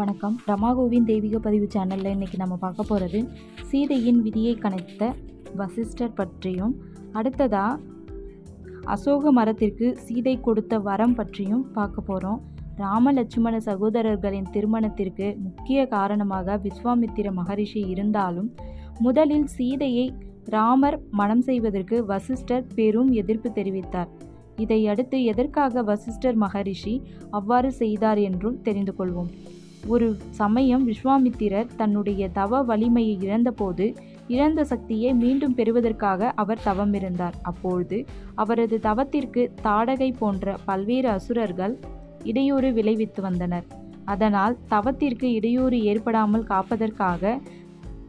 வணக்கம். ரமாகோவின் தெய்வீக பதிவு சேனலில் இன்றைக்கி நம்ம பார்க்க போகிறது சீதையின் விதியை கணித்த வசிஷ்டர் பற்றியும் அடுத்ததாக அசோக மரத்திற்கு சீதை கொடுத்த வரம் பற்றியும் பார்க்க போகிறோம் ராம லட்சுமண சகோதரர்களின் திருமணத்திற்கு முக்கிய காரணமாக விஸ்வாமித்திர மகரிஷி இருந்தாலும் முதலில் சீதையை ராமர் மணம் செய்வதற்கு வசிஷ்டர் பெரும் எதிர்ப்பு தெரிவித்தார். இதையடுத்து எதற்காக வசிஷ்டர் மகரிஷி அவ்வாறு செய்தார் என்றும் தெரிந்து கொள்வோம். ஒரு சமயம் விஸ்வாமித்திரர் தன்னுடைய தவ வலிமையை இழந்தபோது இழந்த சக்தியை மீண்டும் பெறுவதற்காக அவர் தவமிருந்தார். அப்பொழுது அவரது தவத்திற்கு தாடகை போன்ற பல்வேறு அசுரர்கள் இடையூறு விளைவித்து வந்தனர். அதனால் தவத்திற்கு இடையூறு ஏற்படாமல் காப்பதற்காக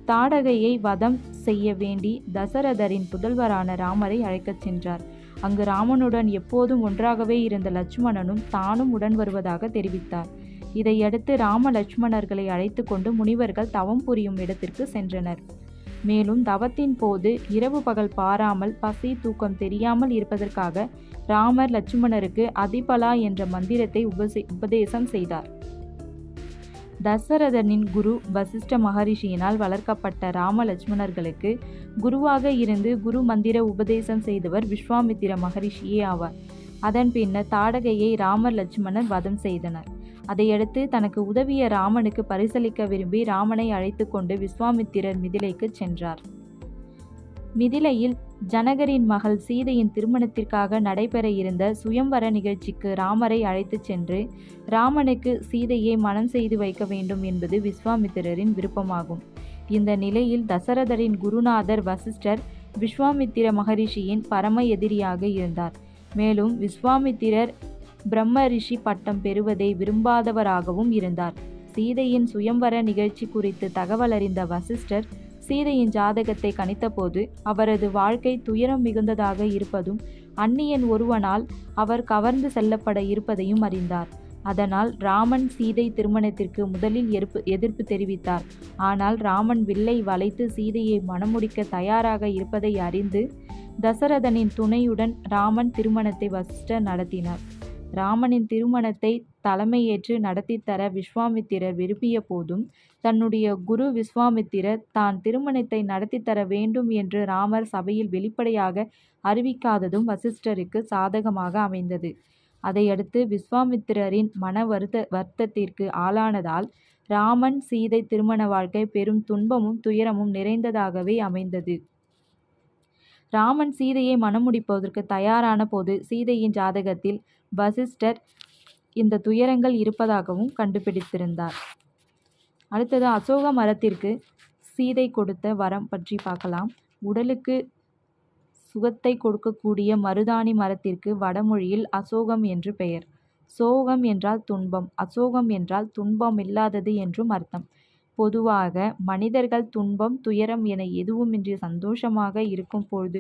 தாடகையை வதம் செய்ய வேண்டி தசரதரின் புதல்வரான ராமரை அழைக்கச் சென்றார். அங்கு ராமனுடன் எப்போதும் ஒன்றாகவே இருந்த லட்சுமணனும் தானும் உடன் வருவதாக தெரிவித்தார். இதையடுத்து ராம லட்சுமணர்களை அழைத்து கொண்டு முனிவர்கள் தவம் புரியும் இடத்திற்கு சென்றனர். மேலும் தவத்தின் போது இரவு பகல் பாராமல் பசி தூக்கம் தெரியாமல் இருப்பதற்காக ராமர் லட்சுமணருக்கு அதிபலா என்ற மந்திரத்தை உபசே உபதேசம் செய்தார். தசரதனின் குரு வசிஷ்ட மகரிஷியினால் வளர்க்கப்பட்ட ராம லட்சுமணர்களுக்கு குருவாக இருந்து குரு மந்திர உபதேசம் செய்தவர் விஸ்வாமித்திர மகரிஷியே ஆவார். அதன் பின்னர் தாடகையை ராமர் லட்சுமணர் வதம் செய்தனர். அதையடுத்து தனக்கு உதவிய ராமனுக்கு பரிசளிக்க விரும்பி ராமனை அழைத்து கொண்டு விஸ்வாமித்திரர் மிதிலைக்கு சென்றார். மிதிலையில் ஜனகரின் மகள் சீதையின் திருமணத்திற்காக நடைபெற இருந்த சுயம்வர நிகழ்ச்சிக்கு ராமரை அழைத்து சென்று ராமனுக்கு சீதையை மனம் செய்து வைக்க வேண்டும் என்பது விஸ்வாமித்திரரின் விருப்பமாகும். இந்த நிலையில் தசரதரின் குருநாதர் வசிஷ்டர் விஸ்வாமித்திர மகரிஷியின் பரம எதிரியாக இருந்தார். மேலும் விஸ்வாமித்திரர் பிரம்ம ரிஷி பட்டம் பெறுவதை விரும்பாதவராகவும் இருந்தார். சீதையின் சுயம்வர நிகழ்ச்சி குறித்து தகவல் அறிந்த வசிஷ்டர் சீதையின் ஜாதகத்தை கணித்தபோது அவரது வாழ்க்கை துயரம் மிகுந்ததாக இருப்பதும் அந்நியன் ஒருவனால் அவர் கவர்ந்து செல்லப்பட இருப்பதையும் அறிந்தார். அதனால் ராமன் சீதை திருமணத்திற்கு முதலில் எதிர்ப்பு எதிர்ப்பு தெரிவித்தார். ஆனால் ராமன் வில்லை வளைத்து சீதையை மணமுடிக்க தயாராக இருப்பதை அறிந்து தசரதனின் துணையுடன் ராமன் திருமணத்தை வசிஷ்டர் நடத்தினார். ராமனின் திருமணத்தை தலைமையேற்று நடத்தித்தர விஸ்வாமித்திரர் விரும்பிய போதும் தன்னுடைய குரு விஸ்வாமித்திரர் தான் திருமணத்தை நடத்தித்தர வேண்டும் என்று ராமர் சபையில் வெளிப்படையாக அறிவிக்காததும் வசிஷ்டருக்கு சாதகமாக அமைந்தது. அதையடுத்து விஸ்வாமித்திரரின் மன வருத்த வருத்தத்திற்கு ஆளானதால் ராமன் சீதை திருமண வாழ்க்கை பெரும் துன்பமும் துயரமும் நிறைந்ததாகவே அமைந்தது. ராமன் சீதையை மணமுடிப்பதற்கு தயாரான போது சீதையின் ஜாதகத்தில் வசிஷ்டர் இந்த துயரங்கள் இருப்பதாகவும் கண்டுபிடித்திருந்தார். அடுத்தது அசோக மரத்திற்கு சீதை கொடுத்த வரம் பற்றி பார்க்கலாம். உடலுக்கு சுகத்தை கொடுக்கக்கூடிய மருதாணி மரத்திற்கு வடமொழியில் அசோகம் என்று பெயர். சோகம் என்றால் துன்பம் அசோகம் என்றால் துன்பம் இல்லாதது என்றும் அர்த்தம். பொதுவாக மனிதர்கள் துன்பம் துயரம் என எதுவுமின்றி சந்தோஷமாக இருக்கும் பொழுது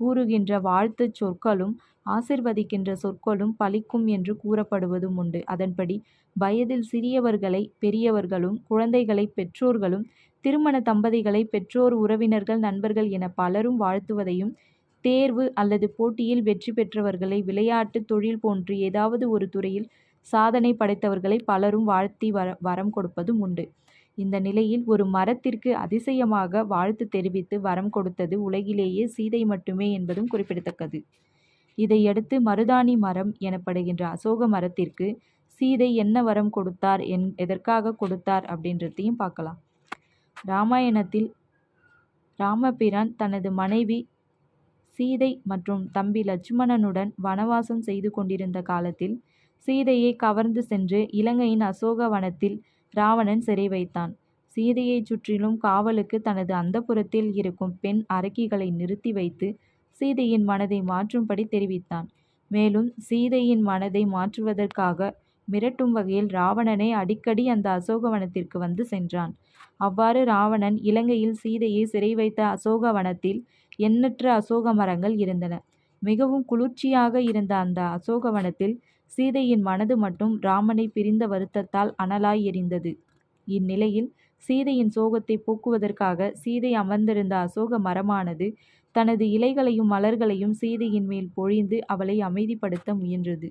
கூறுகின்ற வாழ்த்துச் சொற்களும் ஆசிர்வதிக்கின்ற சொற்களும் பலிக்கும் என்று கூறப்படுவதும் உண்டு. அதன்படி வயதில் சிறியவர்களை பெரியவர்களும் குழந்தைகளை பெற்றோர்களும் திருமண தம்பதிகளை பெற்றோர் உறவினர்கள் நண்பர்கள் என பலரும் வாழ்த்துவதையும் தேர்வு அல்லது போட்டியில் வெற்றி பெற்றவர்களை விளையாட்டு தொழில் போன்று ஏதாவது ஒரு துறையில் சாதனை படைத்தவர்களை பலரும் வாழ்த்தி வர வரம் கொடுப்பதும் உண்டு. இந்த நிலையில் ஒரு மரத்திற்கு அதிசயமாக வாழ்த்து தெரிவித்து வரம் கொடுத்தது உலகிலேயே சீதை மட்டுமே என்பதும் குறிப்பிடத்தக்கது. இதையடுத்து மருதாணி மரம் எனப்படுகின்ற அசோக மரத்திற்கு சீதை என்ன வரம் கொடுத்தார் என் எதற்காக கொடுத்தார் அப்படின்றதையும் பார்க்கலாம். ராமாயணத்தில் ராமபிரான் தனது மனைவி சீதை மற்றும் தம்பி லட்சுமணனுடன் வனவாசம் செய்து கொண்டிருந்த காலத்தில் சீதையை கவர்ந்து சென்று இலங்கையின் அசோக வனத்தில் ராவணன் சிறை வைத்தான். சீதையை சுற்றிலும் காவலுக்கு தனது அந்தப்புறத்தில் இருக்கும் பெண் அரக்கிகளை நிறுத்தி வைத்து சீதையின் மனதை மாற்றும்படி தெரிவித்தான். மேலும் சீதையின் மனதை மாற்றுவதற்காக மிரட்டும் வகையில் ராவணனை அடிக்கடி அந்த அசோகவனத்திற்கு வந்து சென்றான். அவ்வாறு ராவணன் இலங்கையில் சீதையை சிறை வைத்த அசோகவனத்தில் எண்ணற்ற அசோக மரங்கள் இருந்தன. மிகவும் குளிர்ச்சியாக இருந்த அந்த அசோகவனத்தில் சீதையின் மனது மட்டும் ராமனை பிரிந்த வருத்தத்தால் அனலாய் எரிந்தது இந்நிலையில் சீதையின் சோகத்தை போக்குவதற்காக சீதை அமர்ந்திருந்த அசோக மரமானது தனது இலைகளையும் மலர்களையும் சீதையின் மேல் பொழிந்து அவளை அமைதிப்படுத்த முயன்றது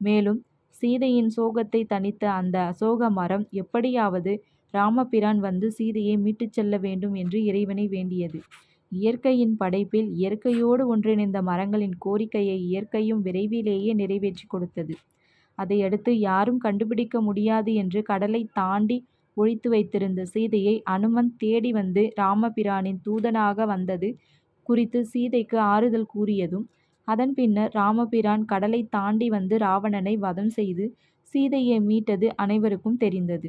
மேலும் சீதையின் சோகத்தை தணித்த அந்த அசோக மரம் எப்படியாவது ராமபிரான் வந்து சீதையை மீட்டுச் செல்ல வேண்டும் என்று இறைவனை வேண்டியது. இயற்கையின் படைப்பில் இயற்கையோடு ஒன்றிணைந்த மரங்களின் கோரிக்கையை இயற்கையும் விரைவிலேயே நிறைவேற்றிக் கொடுத்தது. அதையடுத்து யாரும் கண்டுபிடிக்க முடியாது என்று கடலைத் தாண்டி ஒழித்து வைத்திருந்த சீதையை அனுமன் தேடி வந்து ராமபிரானின் தூதனாக வந்தது குறித்து சீதைக்கு ஆறுதல் கூறியதும், அதன் பின்னர் ராமபிரான் கடலைத் தாண்டி வந்து ராவணனை வதம் செய்து சீதையை மீட்டது அனைவருக்கும் தெரிந்தது.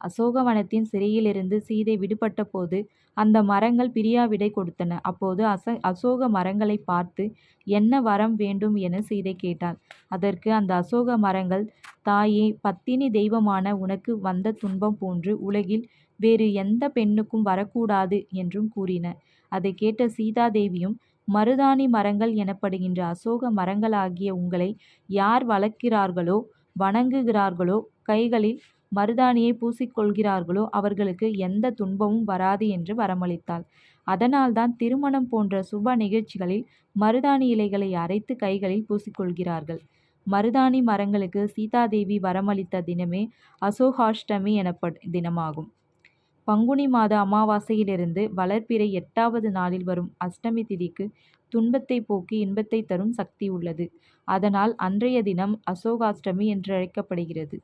அசோகவனத்தின் சிறையிலிருந்து சீதை விடுபட்டபோது அந்த மரங்கள் பிரியாவிடை கொடுத்தன. அப்போது அசோக மரங்களை பார்த்து என்ன வரம் வேண்டும் என சீதை கேட்டாள். அதற்கு அந்த அசோக மரங்கள் தாயே பத்தினி தெய்வமான உனக்கு வந்த துன்பம் போன்று உலகில் வேறு எந்த பெண்ணுக்கும் வரக்கூடாது என்றும் கூறின. அதைக் கேட்ட சீதாதேவியும் மருதாணி மரங்கள் எனப்படுகின்ற அசோக மரங்களாகிய உங்களை யார் வளர்க்கிறார்களோ வணங்குகிறார்களோ கைகளில் மருதாணியை பூசிக்கொள்கிறார்களோ அவர்களுக்கு எந்த துன்பமும் வராது என்று வரமளித்தாள். அதனால்தான் திருமணம் போன்ற சுப நிகழ்ச்சிகளில் மருதாணி இலைகளை அரைத்து கைகளில் பூசிக்கொள்கிறார்கள். மருதாணி மரங்களுக்கு சீதாதேவி வரமளித்த தினமே அசோகாஷ்டமி எனப்படும் தினமாகும். பங்குனி மாத அமாவாசையிலிருந்து வளர்ப்பிறை எட்டாவது நாளில் வரும் அஷ்டமி திதிக்கு துன்பத்தைப் போக்கி இன்பத்தை தரும் சக்தி உள்ளது. அதனால் அன்றைய தினம் அசோகாஷ்டமி என்றழைக்கப்படுகிறது.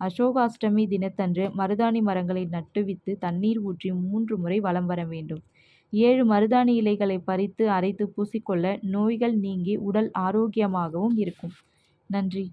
அசோகாஷ்டமி தினத்தன்று மருதாணி மரங்களை நட்டுவித்து தண்ணீர் ஊற்றி மூன்று முறை வலம் வர வேண்டும். ஏழு மருதாணி இலைகளை பறித்து அரைத்து பூசிக்கொள்ள நோய்கள் நீங்கி உடல் ஆரோக்கியமாகவும் இருக்கும். நன்றி.